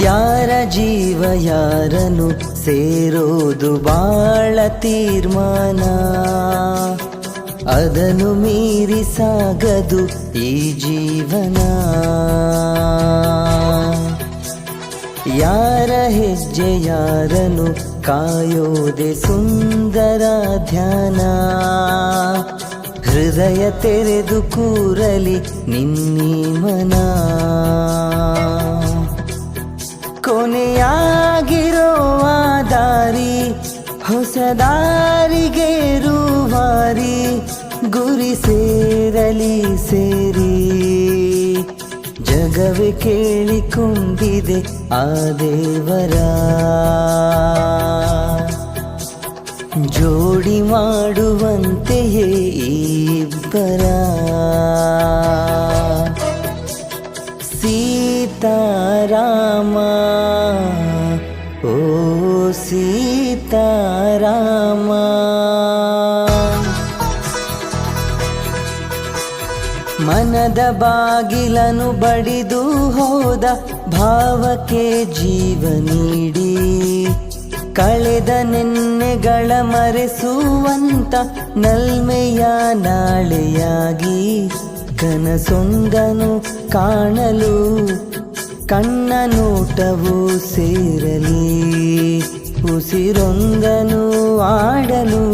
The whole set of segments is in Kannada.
ಯಾರ ಜೀವ ಯಾರನು ಸೇರೋದು ಬಾಳ ತೀರ್ಮಾನ. ಅದನ್ನು ಮೀರಿ ಸಾಗದು ಈ ಜೀವನ. ಯಾರ ಹೆಜ್ಜೆ ಯಾರನು ಕಾಯೋದೆ ಸುಂದರ ಧ್ಯಾನ ಹೃದಯ ತೆರೆದು ಕೂರಲಿ ನಿನ್ನೀ ಮನ. ಕೊನೆಯಾಗಿರೋ ಆ ದಾರಿ, ಹೊಸ ದಾರಿಗೆ ರೂವಾರಿ, ಗುರಿ ಸೇರಲಿ ಸೇರಿ. ಜಗವೇ ಕೇಳಿಕೊಂಡಿದೆ ಆ ದೇವರ. ಜೋಡಿ ಮಾಡುವಂತೆಯೇ ಇಬ್ಬರ. ಸೀತಾರಾಮ ಓ ಸೀತಾರಾಮ ಮನದ ಬಾಗಿಲನು ಬಡಿದು ಹೋದ ಭಾವಕ್ಕೆ ಜೀವ ನೀಡಿ. ಕಳೆದ ನೆನ್ನೆಗಳ ಮರೆಸುವಂತ ನಲ್ಮೆಯ ನಾಳೆಯಾಗಿ. ಕನಸೊಂದನು ಕಾಣಲು, ಕಣ್ಣ ನೋಟವು ಸೇರಲಿ. ಉಸಿರೊಂದನು ಆಡಲು,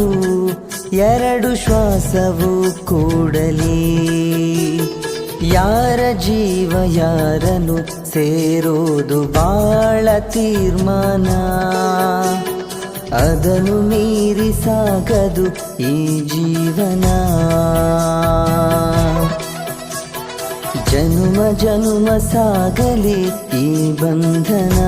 ಎರಡು ಶ್ವಾಸವು ಕೂಡಲಿ. ಯಾರ ಜೀವ ಯಾರನು ಸೇರೋದು ಬಾಳ ತೀರ್ಮಾನ. ಅದನ್ನು ಮೀರಿ ಸಾಗದು ಈ ಜೀವನ. ಜನುಮ ಜನುಮ ಸಾಗಲಿ ಈ ಬಂಧನ.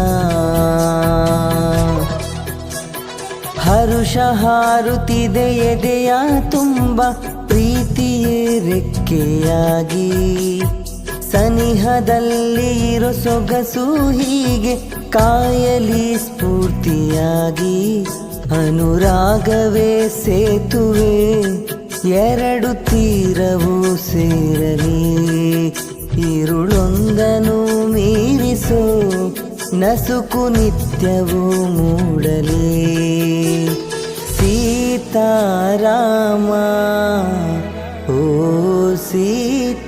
ಹರುಷ ಹಾರುತ್ತಿದೆ ಎದೆಯ ತುಂಬ ಪ್ರೀತಿಯೇ ರೆಕ್ಕೆಯಾಗಿ. ಸನಿಹದಲ್ಲಿ ಇರೋ ಸೊಗಸು ಹೀಗೆ ಕಾಯಲಿ ಸ್ಫೂರ್ತಿಯಾಗಿ. ಅನುರಾಗವೇ ಸೇತುವೆ, ಎರಡು ತೀರವು ಸೇರಲಿ. ഇരുളൊന്ദനു ಮೀರಿಸು ನಸುಕು ನಿತ್ಯವೂ ಮೂಡಲೇ ಸೀತಾರಾಮ ಓ ಸೀತಾರಾಮ